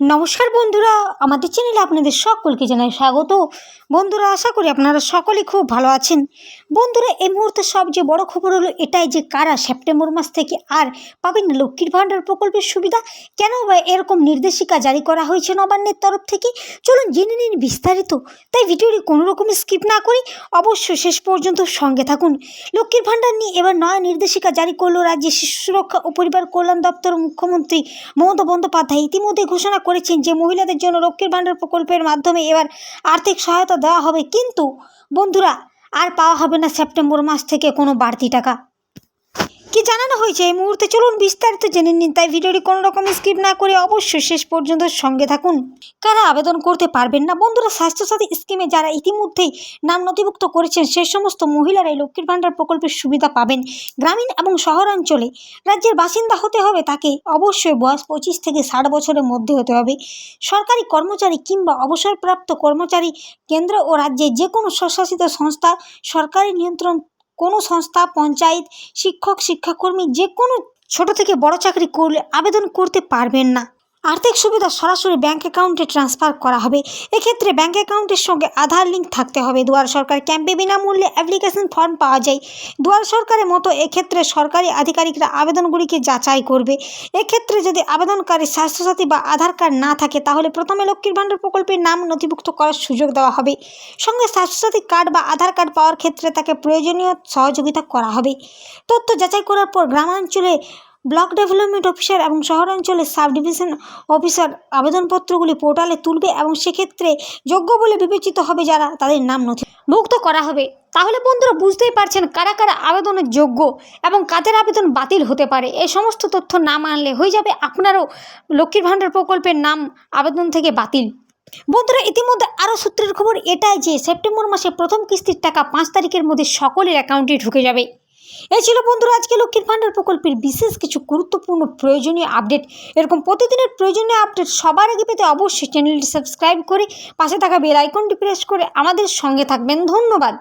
নমস্কার বন্ধুরা, আমাদের চ্যানেলে আপনাদের সকলকে জানাই স্বাগত। বন্ধুরা, আশা করি আপনারা সকলেই খুব ভালো আছেন। বন্ধুরা, এই মুহূর্তে সবচেয়ে বড় খবর হলো এটাই যে, কারা সেপ্টেম্বর মাস থেকে আর পাবেন না লক্ষ্মীর ভাণ্ডার প্রকল্পের সুবিধা? কেন বা এরকম নির্দেশিকা জারি করা হয়েছে নবান্নের তরফ থেকে? চলুন জেনে নিন বিস্তারিত। তাই ভিডিওটি কোনো রকম স্কিপ না করি অবশ্য শেষ পর্যন্ত সঙ্গে থাকুন। লক্ষ্মীর ভাণ্ডার নিয়ে এবার নয়া নির্দেশিকা জারি করল রাজ্যের শিশু সুরক্ষা ও পরিবার কল্যাণ দপ্তর মুখ্যমন্ত্রী মমতা বন্দ্যোপাধ্যায়। ইতিমধ্যে ঘোষণা করেছেন যে মহিলাদের জন্য লক্ষ্মীর ভাণ্ডার প্রকল্পের মাধ্যমে এবার আর্থিক সহায়তা দেওয়া হবে। কিন্তু বন্ধুরা, আর পাওয়া হবে না সেপ্টেম্বর মাস থেকে কোনো বাড়তি টাকা। কি জানানো হয়েছে? এই মুহূর্তে চলুন বিস্তারিত জেনে নিন। তাই ভিডিওটি কোনো রকম স্কিপ না করে অবশ্যই শেষ পর্যন্ত সঙ্গে থাকুন। কারা আবেদন করতে পারবেন না? বন্ধুরা, স্বাস্থ্যসাথী স্কিমে যারা ইতিমধ্যেই নাম নথিভুক্ত করেছেন সেই সমস্ত মহিলারাই লক্ষ্মীর ভাণ্ডার প্রকল্পের সুবিধা পাবেন। গ্রামীণ এবং শহরাঞ্চলে রাজ্যের বাসিন্দা হতে হবে তাকে অবশ্যই বয়স পঁচিশ থেকে ষাট বছরের মধ্যে হতে হবে। সরকারি কর্মচারী কিংবা অবসরপ্রাপ্ত কর্মচারী কেন্দ্র ও রাজ্যে যে কোনো স্বশাসিত সংস্থা সরকারি নিয়ন্ত্রণ কোনো সংস্থা, পঞ্চায়েত, শিক্ষক, শিক্ষাকর্মী যে কোনো ছোটো থেকে বড় চাকরি করলে আবেদন করতে পারবেন না। আর্থিক সুবিধা সরাসরি ব্যাঙ্ক অ্যাকাউন্টে ট্রান্সফার করা হবে। এক্ষেত্রে ব্যাঙ্ক অ্যাকাউন্টের সঙ্গে আধার লিঙ্ক থাকতে হবে। দুয়ার সরকার ক্যাম্পে বিনামূল্যে অ্যাপ্লিকেশন ফর্ম পাওয়া যায়। দুয়ার সরকারের মতো এক্ষেত্রে সরকারি আধিকারিকরা আবেদনগুলিকে যাচাই করবে। এক্ষেত্রে যদি আবেদনকারী স্বাস্থ্যসাথী বা আধার কার্ড না থাকে, তাহলে প্রথমে লক্ষ্মীর ভাণ্ডার প্রকল্পের নাম নথিভুক্ত করার সুযোগ দেওয়া হবে। সঙ্গে স্বাস্থ্যসাথী কার্ড বা আধার কার্ড পাওয়ার ক্ষেত্রে তাকে প্রয়োজনীয় সহযোগিতা করা হবে। তথ্য যাচাই করার পর গ্রামাঞ্চলে ব্লক ডেভেলপমেন্ট অফিসার এবং শহরাঞ্চলে সাব ডিভিশন অফিসার আবেদনপত্রগুলি পোর্টালে তুলবে এবং সেক্ষেত্রে যোগ্য বলে বিবেচিত হবে যারা তাদের নাম নথিভুক্ত করা হবে। তাহলে বন্ধুরা বুঝতেই পারছেন কারা কারা আবেদনের যোগ্য এবং কাদের আবেদন বাতিল হতে পারে। এই সমস্ত তথ্য না মানলে হয়ে যাবে আপনারও লক্ষ্মীর ভাণ্ডার প্রকল্পের নাম আবেদন থেকে বাতিল। বন্ধুরা, ইতিমধ্যে আরও সূত্রের খবর এটাই যে, সেপ্টেম্বর মাসে প্রথম কিস্তির টাকা পাঁচ তারিখের মধ্যে সকলের অ্যাকাউন্টে ঢুকে যাবে। এই ছিল বন্ধুরা আজকে লক্ষ্মীর ভাণ্ডার প্রকল্পের বিশেষ কিছু গুরুত্বপূর্ণ প্রয়োজনীয় আপডেট। এরকম প্রতিদিনের প্রয়োজনীয় আপডেট সবার আগে পেতে অবশ্যই চ্যানেলটি সাবস্ক্রাইব করে পাশে থাকা বেল আইকনটি প্রেস করে আমাদের সঙ্গে থাকবেন। ধন্যবাদ।